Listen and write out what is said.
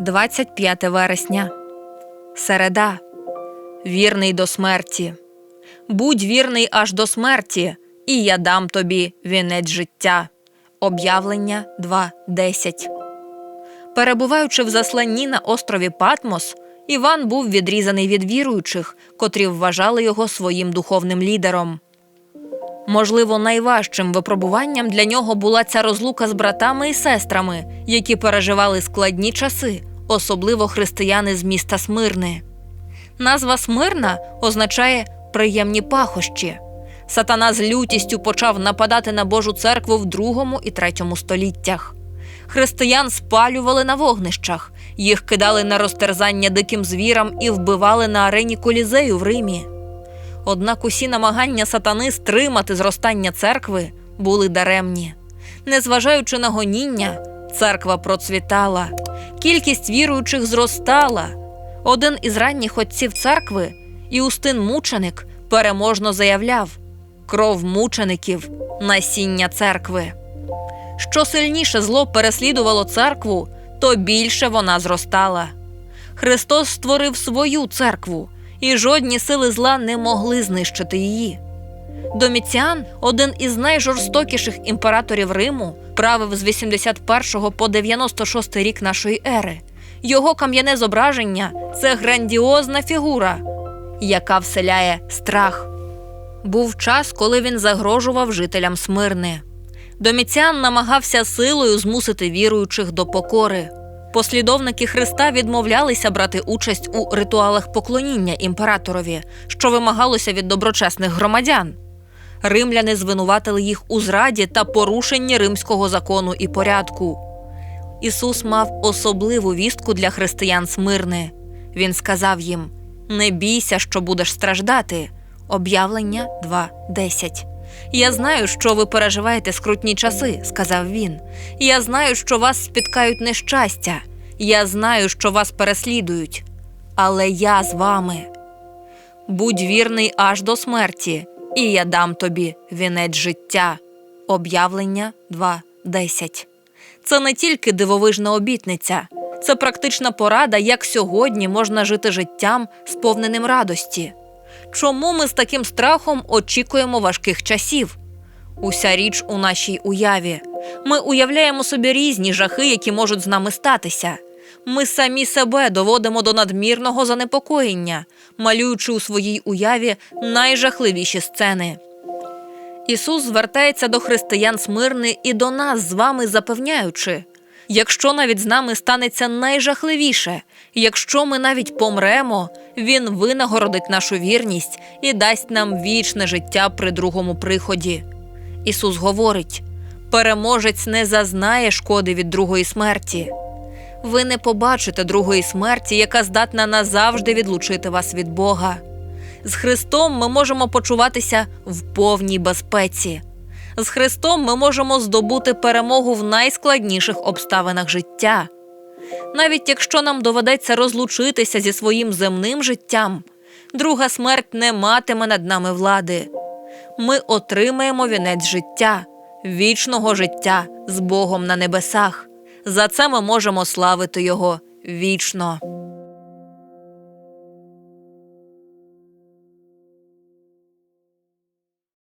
25 вересня. Середа. Вірний до смерті. Будь вірний аж до смерті, і я дам тобі вінець життя. Об'явлення 2.10. Перебуваючи в засланні на острові Патмос, Іван був відрізаний від віруючих, котрі вважали його своїм духовним лідером. Можливо, найважчим випробуванням для нього була ця розлука з братами і сестрами, які переживали складні часи, особливо християни з міста Смирни. Назва Смирна означає приємні пахощі. Сатана з лютістю почав нападати на Божу церкву в другому і третьому століттях. Християн спалювали на вогнищах, їх кидали на розтерзання диким звірам і вбивали на арені колізею в Римі. Однак усі намагання сатани стримати зростання церкви були даремні. Незважаючи на гоніння, церква процвітала, кількість віруючих зростала. Один із ранніх отців церкви, Іустин Мученик, переможно заявляв: кров мучеників, насіння церкви. Що сильніше зло переслідувало церкву, то більше вона зростала. Христос створив свою церкву, і жодні сили зла не могли знищити її. Доміціан, один із найжорстокіших імператорів Риму, правив з 81 по 96 рік нашої ери. Його кам'яне зображення це грандіозна фігура, яка вселяє страх. Був час, коли він загрожував жителям Смирни. Доміціан намагався силою змусити віруючих до покори. Послідовники Христа відмовлялися брати участь у ритуалах поклоніння імператорові, що вимагалося від доброчесних громадян. Римляни звинуватили їх у зраді та порушенні римського закону і порядку. Ісус мав особливу вістку для християн Смирни. Він сказав їм: Не бійся, що будеш страждати. Об'явлення 2.10. Я знаю, що ви переживаєте скрутні часи, сказав він. Я знаю, що вас спіткають нещастя. Я знаю, що вас переслідують. Але я з вами. Будь вірний аж до смерті, і я дам тобі вінець життя. Об'явлення 2.10. Це не тільки дивовижна обітниця, це практична порада, як сьогодні можна жити життям, сповненим радості. Чому ми з таким страхом очікуємо важких часів? Уся річ у нашій уяві. Ми уявляємо собі різні жахи, які можуть з нами статися. Ми самі себе доводимо до надмірного занепокоєння, малюючи у своїй уяві найжахливіші сцени. Ісус звертається до християн Смирни і до нас з вами, запевняючи: якщо навіть з нами станеться найжахливіше, якщо ми навіть помремо, Він винагородить нашу вірність і дасть нам вічне життя при другому приході. Ісус говорить: переможець не зазнає шкоди від другої смерті. Ви не побачите другої смерті, яка здатна назавжди відлучити вас від Бога. З Христом ми можемо почуватися в повній безпеці. З Христом ми можемо здобути перемогу в найскладніших обставинах життя. Навіть якщо нам доведеться розлучитися зі своїм земним життям, друга смерть не матиме над нами влади. Ми отримаємо вінець життя, вічного життя з Богом на небесах. За це ми можемо славити Його вічно.